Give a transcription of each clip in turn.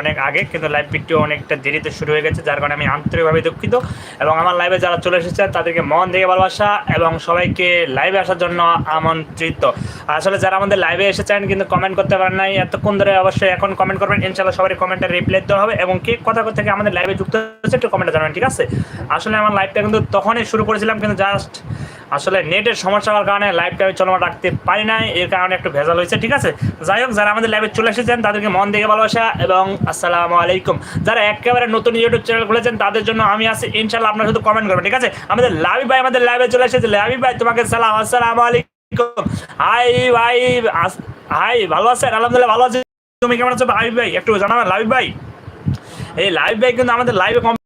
অনেক আগে, কিন্তু লাইভ ভিডিও অনেকটা দেরিতে শুরু হয়ে গেছে, যার কারণে আমি আন্তরিকভাবে দুঃখিত। এবং আমার লাইভে যারা চলে এসেছে তাদেরকে মন থেকে ভালোবাসা এবং সবাইকে লাইভে আসার জন্য আমন্ত্রিত। আসলে যারা আমাদের লাইভে এসেছেন, কিন্তু কমেন্ট করতে পারেন নাই, এতক্ষণ ধরে অবশ্যই এখন কমেন্ট করবেন। ইনশাল্লাহ সবারই কমেন্টের রিপ্লাই দেওয়া হবে এবং কে কথা থেকে আমাদের লাইভে যুক্ত হচ্ছে একটু কমেন্টে জানাবেন, ঠিক আছে? আসলে আমার লাইভটা কিন্তু তখনই শুরু করেছিলাম, কিন্তু জাস্ট আসলে নেটের সমস্যা হওয়ার কারণে লাইভটা আমি চলমান রাখতে পারি নাই, এর কারণে একটু ভেজাল হয়েছে, ঠিক আছে? যাই হোক, যারা আমাদের লাইভে চলে এসেছেন, তাদেরকে মন থেকে ভালোবাসা এবং আসসালামু আলাইকুম। যারা একেবারে নতুন ইউটিউব চ্যানেল খুলেছেন, তাদের জন্য আমি আছি ইনশাল্লাহ আপনারা শুধু কমেন্ট করবেন, ঠিক আছে? আমাদের লাভি ভাই আমাদের লাইভে চলে এসেছে। লাভি ভাই, তোমাকে সালাম, আসসালামু আলাইকুম। হাই ভাই হাই, ভালো আছেন? আলহামদুলিল্লাহ ভালো আছি। তুমি কেমন আছো ভাই? ভাই, একটু জানাবেন, লাভি ভাই? এই লাইভ ভাই কিন্তু আমাদের লাইভে এই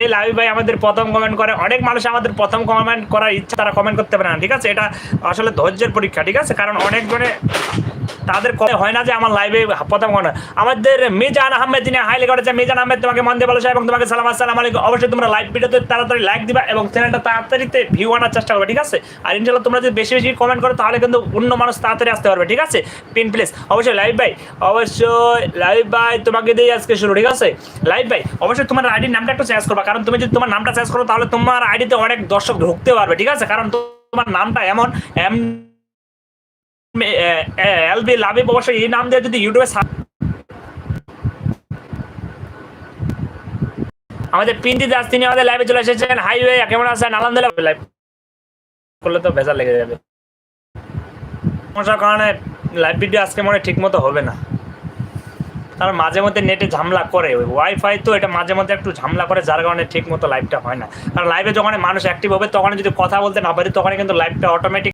লাইভ ভাই আমাদের প্রথম কমেন্ট করে। অনেক মানুষ আমাদের প্রথম কমেন্ট করার ইচ্ছা, তারা কমেন্ট করতে পারে না, ঠিক আছে? এটা আসলে ধৈর্যের পরীক্ষা, ঠিক আছে? কারণ অনেকজনে তাদের হয় না যে আমার লাইভে প্রথম কমেন্ট আমাদের মিজান আহমেদ, যিনি হাইলি করেছে মিজান আহমেদ, তোমাকে মন দিয়ে ভালোবাসা এবং তোমাকে সালাম, আসসালাম আলাইকুম। অবশ্যই তোমরা লাইভ ভিডিওতে তাড়াতাড়ি লাইক দিবা এবং চ্যানেলটা তাড়াতাড়িতে ভিউ আনার চেষ্টা করবে, ঠিক আছে? আর ইনশাল্লাহ তোমরা যদি বেশি বেশি কমেন্ট করো, তাহলে কিন্তু অন্য মানুষ তাড়াতাড়ি আসতে পারবে, ঠিক আছে? পিন প্লেস অবশ্যই লাইভ ভাই, অবশ্যই লাইভ ভাই, তোমাকে দিয়ে আজকে শুরু, ঠিক আছে? লাইভ ভাই, অবশ্যই তোমার আইডির নামটা একটু চেঞ্জ করবা কারণ তুমি যদি তোমার নামটা চেঞ্জ করো, তাহলে তোমার আইডিতে অনেক দর্শক ঢুকতে পারবে, ঠিক আছে? কারণ তোমার নামটা এমন, এম এলবি লাভিব অবশ্যই এই নাম দিয়ে যদি ইউটিউবে আমাদের পিন্তি দাস, তিনি আমাদের লাইভে চলে এসেছেন। হাইওয়ে কেমন আছেন? আলহামদুলিল্লাহ লাইভ করলে তো ভেজাল লেগে যাবে। সমস্যার কারণে লাইভ ভিডিও আজকে মনে ঠিক মতো হবে না। কারণ মাঝে মধ্যে নেটে ঝামলা করে। ওই ওয়াইফাই তো এটা মাঝে মধ্যে একটু ঝামলা করে, যার কারণে ঠিক মতো লাইভটা হয় না। কারণ লাইভে যখন মানুষ অ্যাক্টিভ হবে তখন যদি কথা বলতে না পারি তখন কিন্তু লাইভটা অটোমেটিক